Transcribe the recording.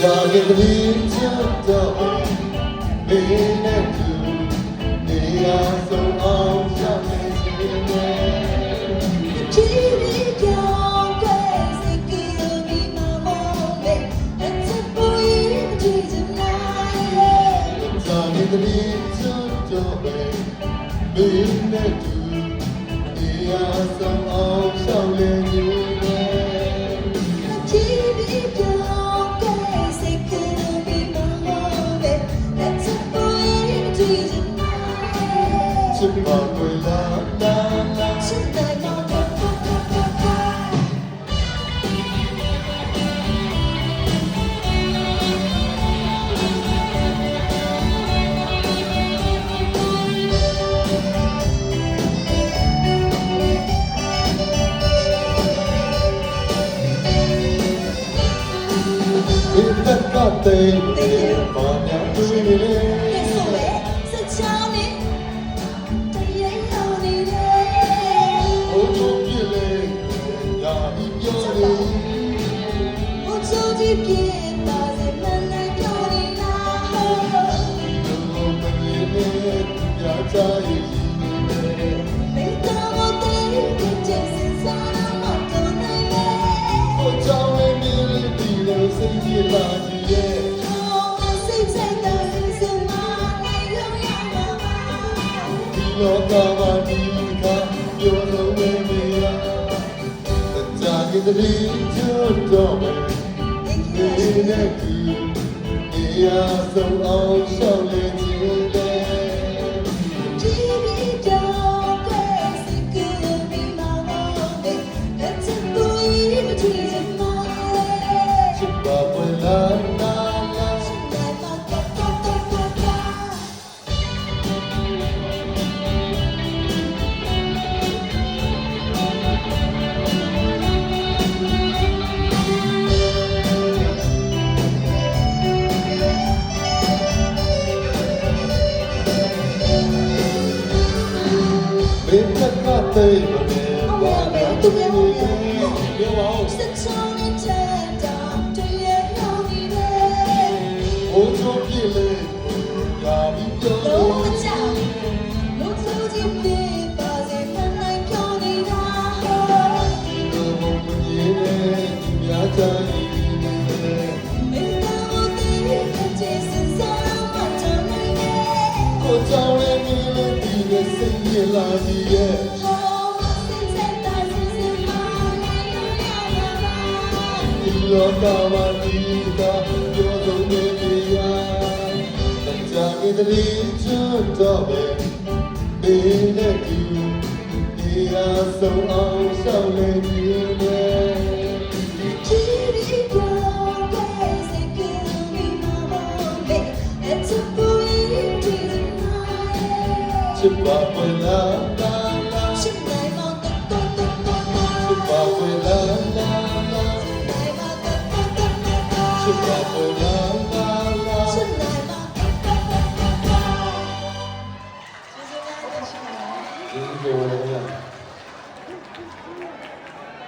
ခင်တည်းချစ်တော့မင်းနဲ့သူနေရာဆုံးအောင်ရှောက်နေခြင်းနဲ့ချီရီကြောင့်ကဲစိတ်ကူဒီမမောလေအချစ်ပေါ်ရင်ကြည့် သိတယ်ဘာမှမတွေ့နေလေဘုံဘုံပြည့်လေရာပြီးပြောလေဘုံစုံကြည့်ပြည့် လောကမှာဒီကပြောလို့မမြင်ရတကြတဲ့တည်းချစ်တော့မယ်နေနဲ့ဒီနေရာဆုံးအောင်ရှော သိမနေပါနဲ့သူမျိုးရဲ့ပြောပါဦးစချောင်းနဲ့တဲ့တောင်တည်းရဲ့နောင်ဒီပဲဘုံတို့ပြည့်လေကာပြီးပြောလို့ချောင်းလို့သူကြည့်နေပါစေခန်းတိုင်းပြောနေတာဒီလိုဘုံကြီးနဲ့ဒီများချမ်း Love you, yeah. လောကဝါဒီတာပြောဆုံးနေတရားတရားဤတည်းချတ်တော်ပဲဘေးနဲ့ဒီဒီရာဆုံးအောင်ဆောင်နေပြီလေချစ်ပါပလာတာချစ်ပါပလာတာချစ်ပါပလာတာ ချစ်